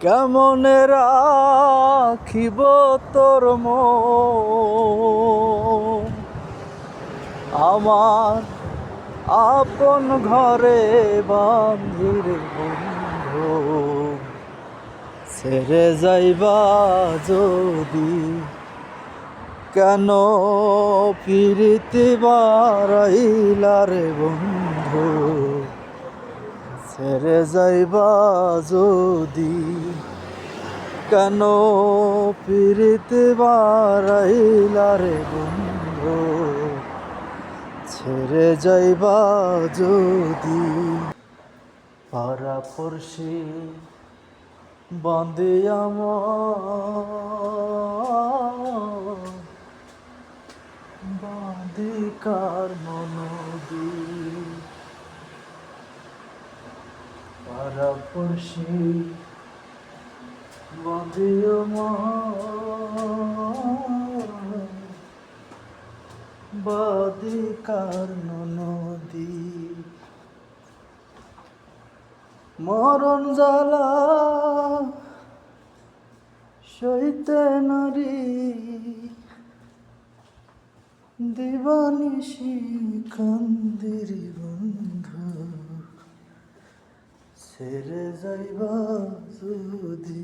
কেমনে রাখিব তোর আমার আপন ঘরে বান্ধির বন্ধু। ছেড়ে যাইবা যদি কেন ফিরিতে বারাইলা রে বন্ধু? ছেড়ে যাইবা যদি। কেন ফিরিতে বারাইলা রে বন্ধু? ছেড়ে যাইবা যদি। পারা পড়শি বাঁধে আমার। বাঁধে কার পড়শি বাঁধে আমার বাদে কার নদী মরণ জ্বালা সইতে নারী। দিবানিশি কান্দির বন্ধু ছেড়ে যাইবা যদি